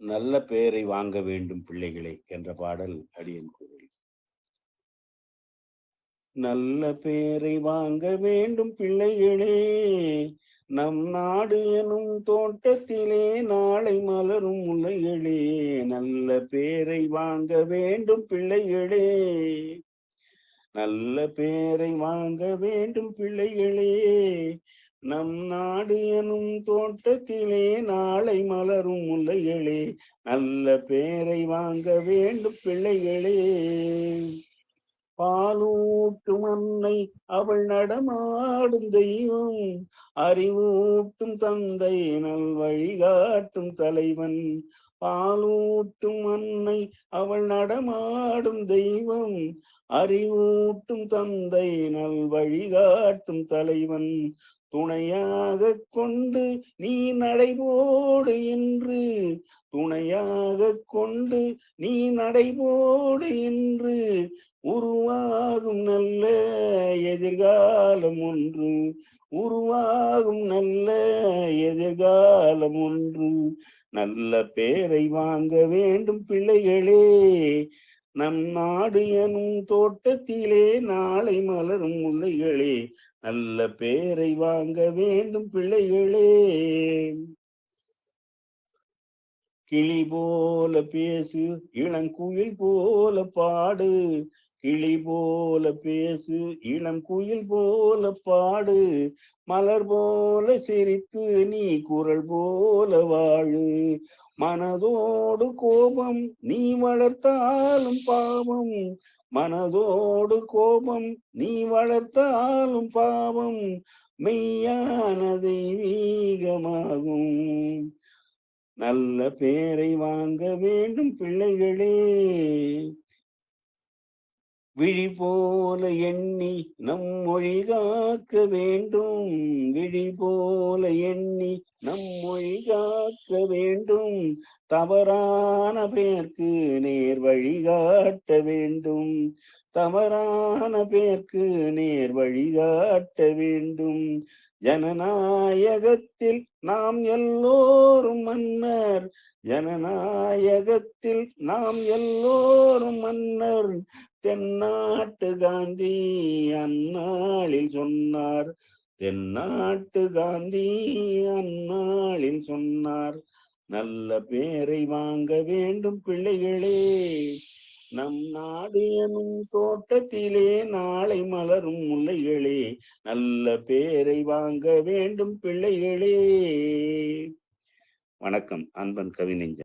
நல்ல பெயரை வாங்க வேண்டும் பிள்ளைகளே என்ற பாடல் அடியன் குரல் நல்ல பெயரை வாங்க வேண்டும் பிள்ளைகளே நம் நாடு எனும் தோட்டத்திலே நாளை மலரும் முல்லைகளே நல்ல பேரை வாங்க வேண்டும் பிள்ளைகளே நல்ல பேரை வாங்க வேண்டும் பிள்ளைகளே நம் நாடு எனும் தோட்டத்திலே நாளை மலரும் முல்லைகளே நல்ல பேரை வாங்க வேண்டும் பிள்ளைகளே. பாலூட்டும் அன்னை அவள் நடமாடும் தெய்வம் அறிவூட்டும் தந்தை நல் வழிகாட்டும் தலைவன். பாலூட்டும் அன்னை அவள் நடமாடும் தெய்வம் அறிவூட்டும் தந்தை நல் வழிகாட்டும் தலைவன். துணையாக கொண்டு நீ நடைபோடு என்று. துணையாக கொண்டு நீ நடைபோடு என்று. உருவாகும் நல்ல எதிர்காலம் ஒன்று. உருவாகும் நல்ல எதிர்காலம் ஒன்று. நல்ல பேரை வாங்க வேண்டும் பிள்ளைகளே. நம் நாடு எனும் தோட்டத்திலே நாளை மலரும் முல்லைகளே நல்ல பேரை வாங்க வேண்டும் பிள்ளைகளே. கிளி போல பேசு இளங்குயில் போல பாடு கிளி போல பேசு இளம் குயில் போல பாடு மலர் போல சிரித்து நீ குரல் போல வாழு. மனதோடு கோபம் நீ வளர்த்தாலும் பாவம். மனதோடு கோபம் நீ வளர்த்தாலும் பாவம். மெய்யான தெய்வீகமாகும். நல்ல பேரை வாங்க வேண்டும் பிள்ளைகளே. விழி போல எண்ணி நம் மொழி காக்க வேண்டும். விழி போல எண்ணி நம் மொழி காக்க வேண்டும். தவறான பேர்க்கு நேர் வழிகாட்ட வேண்டும். தவறான பேர்க்கு நேர் வழிகாட்ட வேண்டும். ஜனநாயகத்தில் நாம் எல்லோரும் மன்னர். ஜனநாயகத்தில் நாம் எல்லோரும் மன்னர். தென்னாட்டு காந்தி அந்நாளில் சொன்னார். தென்னாட்டு காந்தி அந்நாளில் சொன்னார். நல்ல பேரை வாங்க வேண்டும் பிள்ளைகளே. நம் நாடு எனும் தோட்டத்திலே நாளை மலரும் முல்லைகளே. நல்ல பேரை வாங்க வேண்டும் பிள்ளைகளே. வணக்கம் அன்பன் கவிநெஞ்சன்.